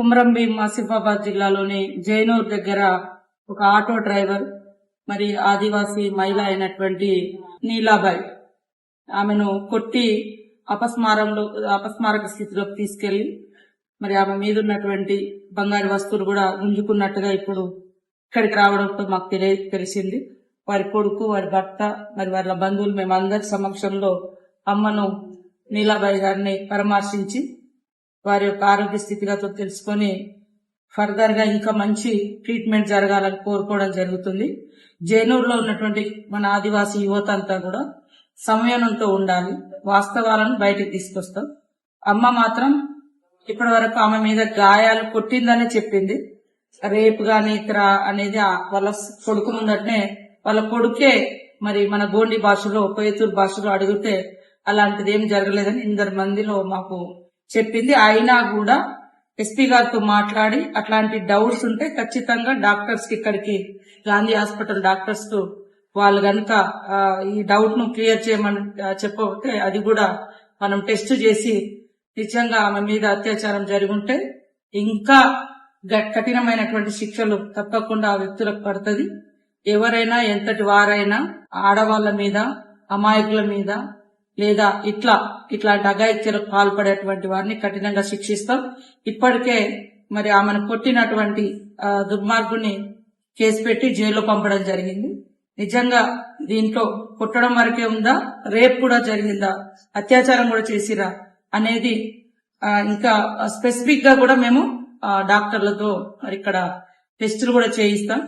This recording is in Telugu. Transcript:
కుమ్రంభీం ఆసిఫాబాద్ జిల్లాలోని జైనూర్ దగ్గర ఒక ఆటో డ్రైవర్ మరి ఆదివాసీ మహిళ అయినటువంటి నీలాబాయ్. ఆమెను కొట్టి అపస్మారంలో అపస్మారక స్థితిలోకి తీసుకెళ్ళి మరి ఆమె మీద ఉన్నటువంటి బంగారు వస్తువులు కూడా గుంజుకున్నట్టుగా ఇప్పుడు ఇక్కడికి రావడంతో మాకు తెలియ తెలిసింది. వారి కొడుకు వారి భర్త మరి వాళ్ళ బంధువులు మేమందరి సమక్షంలో అమ్మను నీలాబాయి గారిని పరామర్శించి వారి యొక్క ఆరోగ్య స్థితిగతులు తెలుసుకొని ఫర్దర్గా ఇంకా మంచి ట్రీట్మెంట్ జరగాలని కోరుకోవడం జరుగుతుంది. జైనూరులో ఉన్నటువంటి మన ఆదివాసీ యువత అంతా కూడా సంయమనంతో ఉండాలి. వాస్తవాలను బయటకు తీసుకొస్తాం. అమ్మ మాత్రం ఇప్పటి వరకు ఆమె మీద గాయాలు కొట్టిందని చెప్పింది. రేపు గాని ఇతర అనేది వాళ్ళ కొడుకు ముందటనే వాళ్ళ కొడుకే మరి మన గోండి భాషలో పేతూరు భాషలో అడిగితే అలాంటిది ఏం జరగలేదని ఇందరు మందిలో మాకు చెప్పింది. అయినా కూడా ఎస్పీ గారితో మాట్లాడి అట్లాంటి డౌట్స్ ఉంటే ఖచ్చితంగా డాక్టర్స్కి ఇక్కడికి గాంధీ హాస్పిటల్ డాక్టర్స్కు వాళ్ళు కనుక ఈ డౌట్ను క్లియర్ చేయమని ఆ, చెప్పబోతే అది కూడా మనం టెస్ట్ చేసి నిజంగా ఆమె మీద అత్యాచారం జరిగి ఉంటే ఇంకా గ- కఠినమైనటువంటి శిక్షలు తప్పకుండా ఆ వ్యక్తులకు పడుతుంది. ఎవరైనా ఎంతటి వారైనా ఆడవాళ్ళ మీద అమాయకుల మీద లేదా ఇట్లా ఇట్లాంటి అఘాయిత్యాలకు పాల్పడేటువంటి వారిని కఠినంగా శిక్షిస్తాం. ఇప్పటికే మరి ఆమెను కొట్టినటువంటి దుర్మార్గుని కేసు పెట్టి జైల్లో పంపడం జరిగింది. నిజంగా దీంట్లో కొట్టడం వరకే ఉందా? రేప్ కూడా జరిగిందా? అత్యాచారం కూడా చేసిరా? అనేది ఇంకా స్పెసిఫిక్గా కూడా మేము డాక్టర్లతో మరి ఇక్కడ టెస్టులు కూడా చేయిస్తాం.